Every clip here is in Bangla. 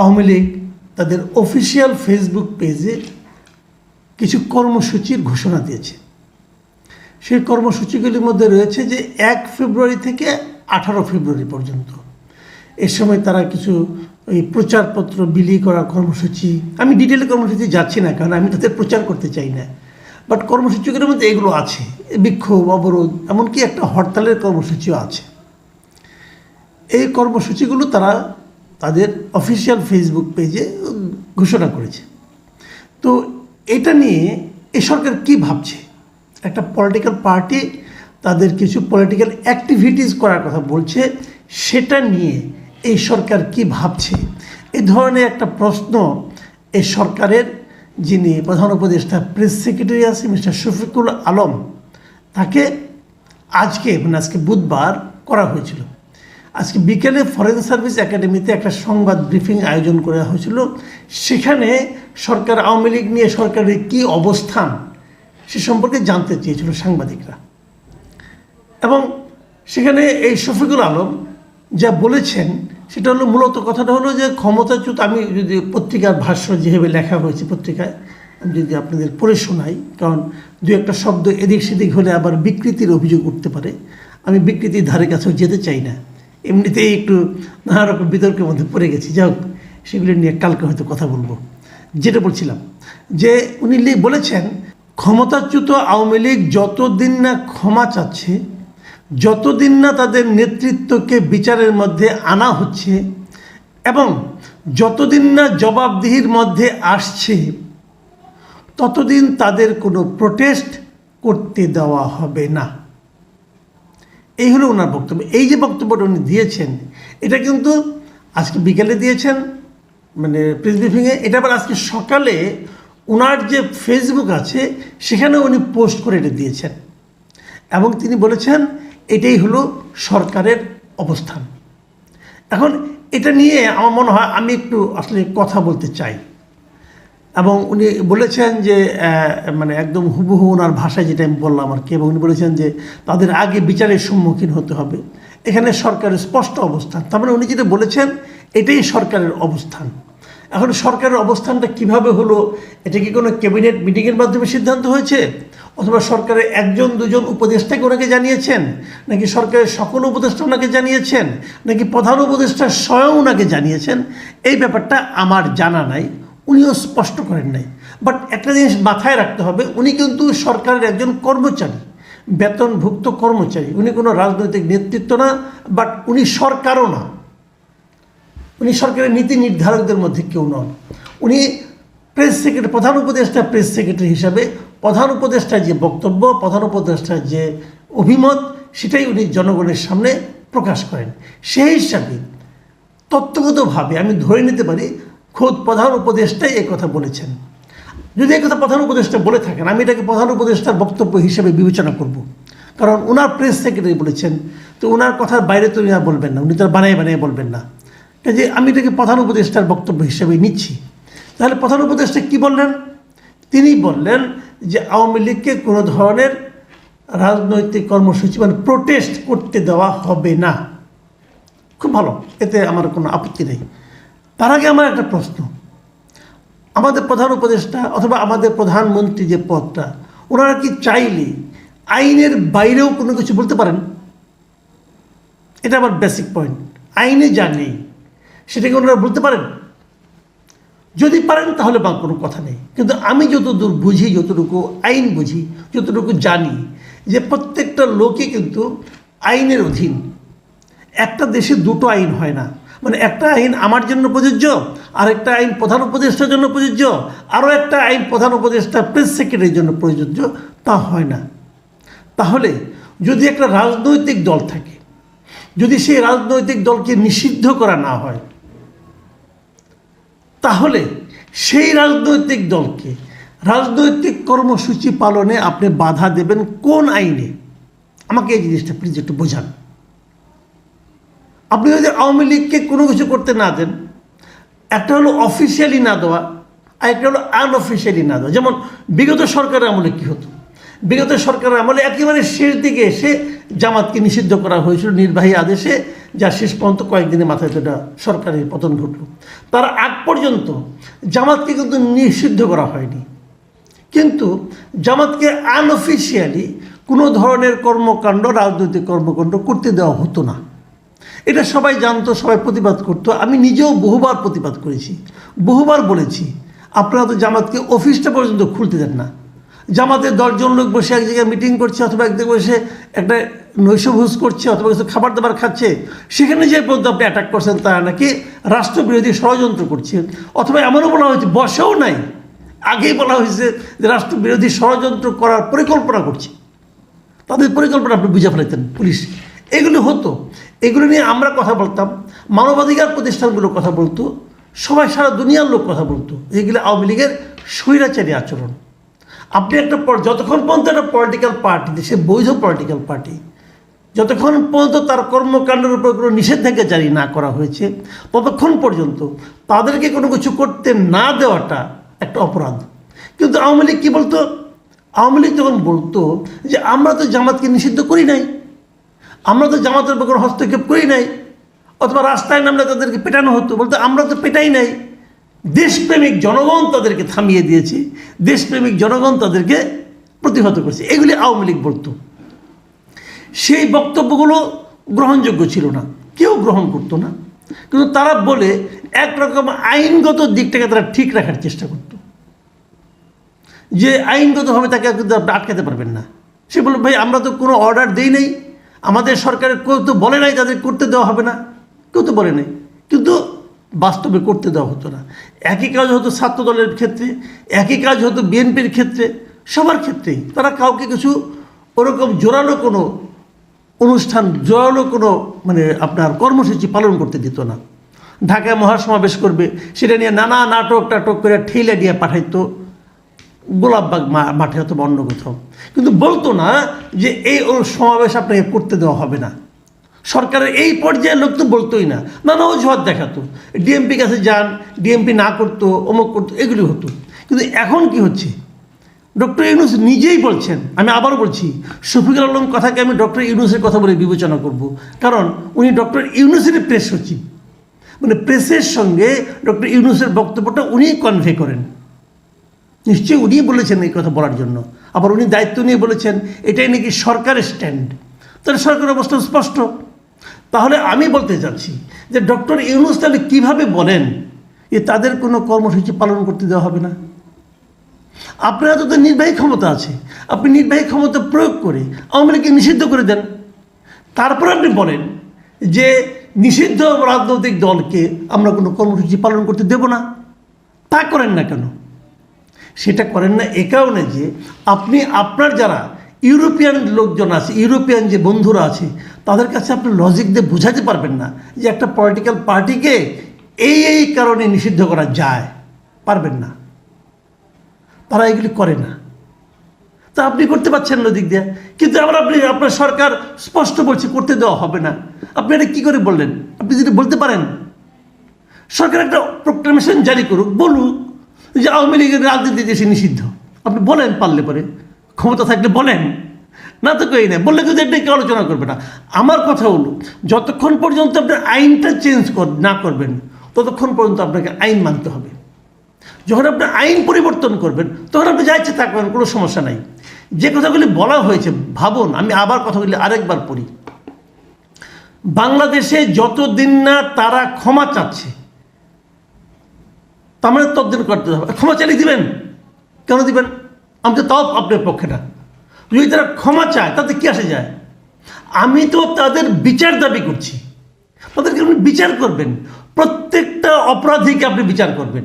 আওয়ামী লীগ তাদের অফিসিয়াল ফেসবুক পেজে কিছু কর্মসূচির ঘোষণা দিয়েছে। সেই কর্মসূচিগুলির মধ্যে রয়েছে যে এক ফেব্রুয়ারি থেকে আঠারো ফেব্রুয়ারি পর্যন্ত। এ সময় তারা কিছু ওই প্রচারপত্র বিলি করার কর্মসূচি, আমি ডিটেলে কর্মসূচি যাচ্ছি না, কারণ আমি তাদের প্রচার করতে চাই না। বাট কর্মসূচিগুলোর মধ্যে এগুলো আছে, বিক্ষোভ, অবরোধ, এমনকি একটা হরতালের কর্মসূচিও আছে। এই কর্মসূচিগুলো তারা তাদের অফিসিয়াল ফেসবুক পেজে ঘোষণা করেছে। তো এটা নিয়ে এ সরকার কি ভাবছে? একটা পলিটিক্যাল পার্টি তাদের কিছু পলিটিক্যাল অ্যাক্টিভিটিস করার কথা বলছে, সেটা নিয়ে এই সরকার কি ভাবছে? এই ধরনের একটা প্রশ্ন এই সরকারের, যিনি প্রধান উপদেষ্টা প্রেস সেক্রেটারি আছে, মিস্টার শফিকুল আলম, তাকে আজকে মানে আজকে বুধবার করা হয়েছিল। আজকে বিকেলে ফরেন সার্ভিস একাডেমিতে একটা সংবাদ ব্রিফিং আয়োজন করা হয়েছিল। সেখানে সরকার আওয়ামী লীগ নিয়ে সরকারের কী অবস্থান সে সম্পর্কে জানতে চেয়েছিল সাংবাদিকরা। এবং সেখানে এই শফিকুল আলম যা বলেছেন, সেটা হলো মূলত কথাটা হলো যে ক্ষমতাচ্যুত, আমি যদি পত্রিকার ভাষ্য যেভাবে লেখা হয়েছে পত্রিকায়, আমি যদি আপনাদের পড়ে শোনাই, কারণ দু একটা শব্দ এদিক সেদিক হলে আবার বিকৃতির অভিযোগ উঠতে পারে। আমি বিকৃতির ধারে কাছেও যেতে চাই না। এমনিতেই একটু নানা রকম বিতর্কের মধ্যে পড়ে গেছি। যাই হোক, সেগুলি নিয়ে কালকে হয়তো কথা বলব। যেটা বলছিলাম যে উনি বলেছেন, ক্ষমতাচ্যুত আওয়ামী লীগ যতদিন না ক্ষমা চাচ্ছে, যতদিন না তাদের নেতৃত্বকে বিচারের মধ্যে আনা হচ্ছে, এবং যতদিন না জবাবদিহির মধ্যে আসছে, ততদিন তাদের কোনো প্রোটেস্ট করতে দেওয়া হবে না। এই হলো ওনার বক্তব্য। এই যে বক্তব্যটা উনি দিয়েছেন, এটা কিন্তু আজকে বিকেলে দিয়েছেন মানে প্রেস ব্রিফিংয়ে। এটা আবার আজকে সকালে ওনার যে ফেসবুক আছে সেখানে উনি পোস্ট করে এটা দিয়েছেন। এবং তিনি বলেছেন, এটাই হলো সরকারের অবস্থান। এখন এটা নিয়ে আমার মনে হয়, আমি একটু আসলে কথা বলতে চাই। এবং উনি বলেছেন যে মানে একদম হুবহু ওনার ভাষায় যেটা আমি বললাম আর কি, এবং উনি বলেছেন যে তাদের আগে বিচারের সম্মুখীন হতে হবে। এখানে সরকারের স্পষ্ট অবস্থান। তার মানে উনি যেটা বলেছেন, এটাই সরকারের অবস্থান। এখন সরকারের অবস্থানটা কীভাবে হলো, এটা কি কোনো ক্যাবিনেট মিটিংয়ের মাধ্যমে সিদ্ধান্ত হয়েছে? অথবা সরকারের একজন, দুজন উপদেষ্টাকে ওনাকে জানিয়েছেন? নাকি সরকারের সকল উপদেষ্টা ওনাকে জানিয়েছেন? নাকি প্রধান উপদেষ্টা স্বয়ং ওনাকে জানিয়েছেন? এই ব্যাপারটা আমার জানা নাই। উনিও স্পষ্ট করেন নাই। বাট একটা জিনিস মাথায় রাখতে হবে, উনি কিন্তু সরকারের একজন কর্মচারী, বেতনভুক্ত কর্মচারী। উনি কোনো রাজনৈতিক নেতৃত্ব না বাট উনি সরকারও না। উনি সরকারের নীতি নির্ধারকদের মধ্যে কেউ নন। উনি প্রেস সেক্রেটারি প্রধান উপদেষ্টা প্রেস সেক্রেটারি হিসাবে প্রধান উপদেষ্টার যে বক্তব্য, প্রধান উপদেষ্টার যে অভিমত, সেটাই উনি জনগণের সামনে প্রকাশ করেন। সেই হিসাবে তত্ত্বগতভাবে আমি ধরে নিতে পারি খোদ প্রধান উপদেষ্টাই কথা বলেছেন। যদি কথা প্রধান উপদেষ্টা বলে থাকেন, আমি এটাকে প্রধান উপদেষ্টার বক্তব্য হিসেবে বিবেচনা করব। কারণ ওনার প্রেস সেক্রেটারি বলেছেন, তো ওনার কথার বাইরে তো উনি আর বলবেন না, উনি তার বানিয়ে বানিয়ে বলবেন না। যে আমি এটাকে প্রধান উপদেষ্টার বক্তব্য হিসেবে নিচ্ছি। তাহলে প্রধান উপদেষ্টা কি বললেন? তিনি বললেন যে আওয়ামী লীগকে কোনো ধরনের রাজনৈতিক কর্মসূচি মানে প্রোটেস্ট করতে দেওয়া হবে না। খুব ভালো, এতে আমার কোনো আপত্তি নেই। তার আগে আমার একটা প্রশ্ন। আমাদের প্রধান উপদেষ্টা অথবা আমাদের প্রধানমন্ত্রী যে পদটা, ওনারা কি চাইলে আইনের বাইরেও কোনো কিছু বলতে পারেন? এটা আমার বেসিক পয়েন্ট আইনে যা নেই, সেটাকে ওনারা বলতে পারেন? যদি পারেন, তাহলে বা কোনো কথা নেই। কিন্তু আমি যতদূর বুঝি, যতটুকু আইন বুঝি, যতটুকু জানি, যে প্রত্যেকটা লোকই কিন্তু আইনের অধীন। একটা দেশে দুটো আইন হয় না। মানে একটা আইন আমার জন্য প্রযোজ্য আর একটা আইন প্রধান উপদেষ্টার জন্য প্রযোজ্য আরও একটা আইন প্রধান উপদেষ্টা প্রেস সেক্রেটারির জন্য প্রযোজ্য, তা হয় না। তাহলে যদি একটা রাজনৈতিক দল থাকে, যদি সেই রাজনৈতিক দলকে নিষিদ্ধ করা না হয়, তাহলে সেই রাজনৈতিক দলকে রাজনৈতিক কর্মসূচি পালনে আপনি বাধা দেবেন কোন আইনে? আমাকে এই জিনিসটা প্লিজ একটু বোঝান। আপনি যদি আওয়ামী লীগকে কোনো কিছু করতে না দেন, একটা হলো অফিসিয়ালি না দেওয়া, আর একটা হলো আনঅফিসিয়ালি না দেওয়া। যেমন বিগত সরকারের আমলে কী হতো? বিগত সরকারের আমলে একেবারে শেষ দিকে এসে জামাতকে নিষিদ্ধ করা হয়েছিল নির্বাহী আদেশে, যা শেষ পর্যন্ত কয়েকদিনের মাথায় তো সরকারের পতন ঘটল। তার আগ পর্যন্ত জামাতকে কিন্তু নিষিদ্ধ করা হয়নি। কিন্তু জামাতকে আনঅফিসিয়ালি কোনো ধরনের কর্মকাণ্ড, রাজনৈতিক কর্মকাণ্ড করতে দেওয়া হতো না। এটা সবাই জানতো, সবাই প্রতিবাদ করতো। আমি নিজেও বহুবার প্রতিবাদ করেছি। বহুবার বলেছি, আপনারা তো জামাতকে অফিসটা পর্যন্ত খুলতে দেন না। জামাতের দশজন লোক বসে এক জায়গায় মিটিং করছে, অথবা এক জায়গায় বসে একটা নৈশভোজ করছে, অথবা কিছু খাবার দাবার খাচ্ছে। সেখানে যে পর্যন্ত আপনি অ্যাটাক করছেন তারা নাকি রাষ্ট্রবিরোধী ষড়যন্ত্র করছে অথবা এমনও বলা হয়েছে, বসেও নাই। আগেই বলা হয়েছে যে রাষ্ট্রবিরোধী ষড়যন্ত্র করার পরিকল্পনা করছে। তাদের পরিকল্পনা আপনি বুঝে ফেলাইতেন পুলিশ এগুলো হতো। এগুলো নিয়ে আমরা কথা বলতাম, মানবাধিকার প্রতিষ্ঠানগুলো কথা বলতো, সবাই সারা দুনিয়ার লোক কথা বলতো। এগুলো আওয়ামী লীগের স্বৈরাচারী আচরণ। আপনি একটা যতক্ষণ পর্যন্ত একটা পলিটিক্যাল পার্টি দেশে বৈধ পলিটিক্যাল পার্টি যতক্ষণ পর্যন্ত তার কর্মকাণ্ডের উপর কোনো নিষেধাজ্ঞা জারি না করা হয়েছে, ততক্ষণ পর্যন্ত তাদেরকে কোনো কিছু করতে না দেওয়াটা একটা অপরাধ। কিন্তু আওয়ামী লীগ কী বলতো? আওয়ামী লীগ যখন বলতো যে আমরা তো জামাতকে নিষিদ্ধ করি নাই আমরা তো জামাতের উপর কোনো হস্তক্ষেপ করি নাই, অথবা রাস্তায় নামলে তাদেরকে পেটানো হতো, বলতে আমরা তো পেটাই নাই। দেশপ্রেমিক জনগণ তাদেরকে থামিয়ে দিয়েছে, দেশপ্রেমিক জনগণ তাদেরকে প্রতিহত করেছে। এগুলি আওয়ামী লীগ বলতো। সেই বক্তব্যগুলো গ্রহণযোগ্য ছিল না, কেউ গ্রহণ করতো না। কিন্তু তারা বলে একরকম আইনগত দিকটাকে তারা ঠিক রাখার চেষ্টা করত। যে আইনগতভাবে তাকে কিন্তু আপনি আটকাতে পারবেন না। সে বলল, ভাই, আমরা তো কোনো অর্ডার দেই নাই আমাদের সরকারের কেউ তো বলে নাই তাদের করতে দেওয়া হবে না। কেউ তো বলে নাই। কিন্তু বাস্তবে করতে দেওয়া হতো না। একই কাজ হতো ছাত্র দলের ক্ষেত্রে, একই কাজ হতো বিএনপির ক্ষেত্রে, সবার ক্ষেত্রেই। তারা কাউকে কিছু ওরকম জোরালো কোনো অনুষ্ঠান, জোরালো কোনো মানে আপনার কর্মসূচি পালন করতে দিত না। ঢাকায় মহাসমাবেশ করবে, সেটা নিয়ে নানা নাটক টাটক করে ঠেলে নিয়ে পাঠাইতো। গোলাপবাগ মাঠে অথবা অন্য কোথাও। কিন্তু বলতো না যে এই সমাবেশ আপনাকে করতে দেওয়া হবে না। সরকারের এই পর্যায়ের লোক তো বলতোই না। না নানা অজুহাত দেখাতো। ডিএমপি কাছে যান, ডিএমপি না করতো, অমুক করতো, এগুলি হতো। কিন্তু এখন কি হচ্ছে? ডক্টর ইউনুস নিজেই বলছেন, আমি আবারও বলছি, শফিকুল আলম কথাকে আমি ডক্টর ইউনুসের কথা বলে বিবেচনা করব। কারণ উনি ডক্টর ইউনুসের প্রেস সচিব। মানে প্রেসের সঙ্গে ডক্টর ইউনুসের বক্তব্যটা উনিই কনভে করেন। নিশ্চয়ই উনিই বলেছেন এই কথা বলার জন্য। আবার উনি দায়িত্ব নিয়ে বলেছেন, এটাই নাকি সরকারের স্ট্যান্ড তাহলে সরকারের অবস্থান স্পষ্ট। তাহলে আমি বলতে চাচ্ছি যে ডক্টর ইউনুস তাহলে কীভাবে বলেন যে তাদের কোনো কর্মসূচি পালন করতে দেওয়া হবে না? আপনার তো নির্বাহী ক্ষমতা আছে। আপনি নির্বাহী ক্ষমতা প্রয়োগ করে আওয়ামী নিষিদ্ধ করে দেন। তারপর আপনি বলেন যে নিষিদ্ধ রাজনৈতিক দলকে আমরা কোনো কর্মসূচি পালন করতে দেব না। তা করেন না কেন? সেটা করেন না এ কারণে যে আপনি আপনার যারা ইউরোপিয়ান লোকজন আছে, ইউরোপিয়ান যে বন্ধুরা আছে, তাদের কাছে আপনি লজিক দিয়ে বোঝাতে পারবেন না যে একটা পলিটিক্যাল পার্টিকে এই এই কারণে নিষিদ্ধ করা যায়। পারবেন না। তারা এগুলি করে না। তা আপনি করতে পারছেন না দিক দিয়ে। কিন্তু আবার আপনি, আপনার সরকার স্পষ্ট বলছে করতে দেওয়া হবে না। আপনি এটা কী করে বললেন? আপনি যদি বলতে পারেন। সরকার একটা প্রোক্লামেশন জারি করুক, বলুক। যে আওয়ামী লীগের রাজনীতি দেশে নিষিদ্ধ। আপনি বলেন পারলে পরে। ক্ষমতা থাকলে বলেন। না তো কই না, বললে কিন্তু এটা আলোচনা করবে না। আমার কথা হলো, যতক্ষণ পর্যন্ত আপনি আইনটা চেঞ্জ কর, না করবেন, ততক্ষণ পর্যন্ত আপনাকে আইন মানতে হবে। যখন আপনি আইন পরিবর্তন করবেন, তখন আপনি যা ইচ্ছে থাকবেন কোনো সমস্যা নাই। যে কথাগুলি বলা হয়েছে, ভাবুন, আমি আবার কথাগুলি আরেকবার পড়ি। বাংলাদেশে যতদিন না তারা ক্ষমা চাচ্ছে তার মানে ততদিন করতে হবে। ক্ষমা চালিয়ে দিবেন। কেন দিবেন? আমি তো তাও আপনার পক্ষে না। যদি তারা ক্ষমা চায়, তাতে কি আসে যায়? আমি তো তাদের বিচার দাবি করছি। তাদেরকে আপনি বিচার করবেন। প্রত্যেকটা অপরাধীকে আপনি বিচার করবেন।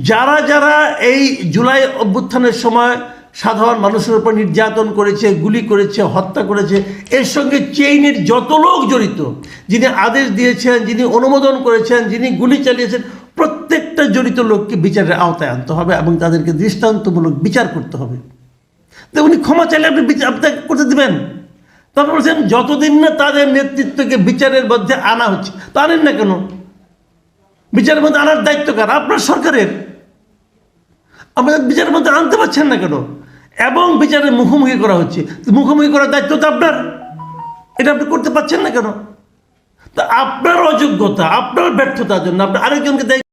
যারা যারা এই জুলাই অভ্যুত্থানের সময় সাধারণ মানুষের উপর নির্যাতন করেছে, গুলি করেছে, হত্যা করেছে, এর সঙ্গে চেইনের যত লোক জড়িত, যিনি আদেশ দিয়েছেন, যিনি অনুমোদন করেছেন, যিনি গুলি চালিয়েছেন প্রত্যেকটা জড়িত লোককে বিচারের আওতায় আনতে হবে এবং তাদেরকে দৃষ্টান্তমূলক বিচার করতে হবে। তো উনি ক্ষমা চাইলে আপনি বিচার করতে দেবেন। তারপর বলছেন, যতদিন না তাদের নেতৃত্বকে বিচারের মধ্যে আনা হচ্ছে, তা আনেন না কেন? বিচারের মধ্যে আনার দায়িত্ব কার? আপনার সরকারের। আপনাদের বিচারের মধ্যে আনতে পারছেন না কেন? এবং বিচারের মুখোমুখি করা হচ্ছে মুখোমুখি করার দায়িত্ব তো আপনার। এটা আপনি করতে পারছেন না কেন? তা আপনার অযোগ্যতা, আপনার ব্যর্থতার জন্য আপনি আরেকজনকে দায়ী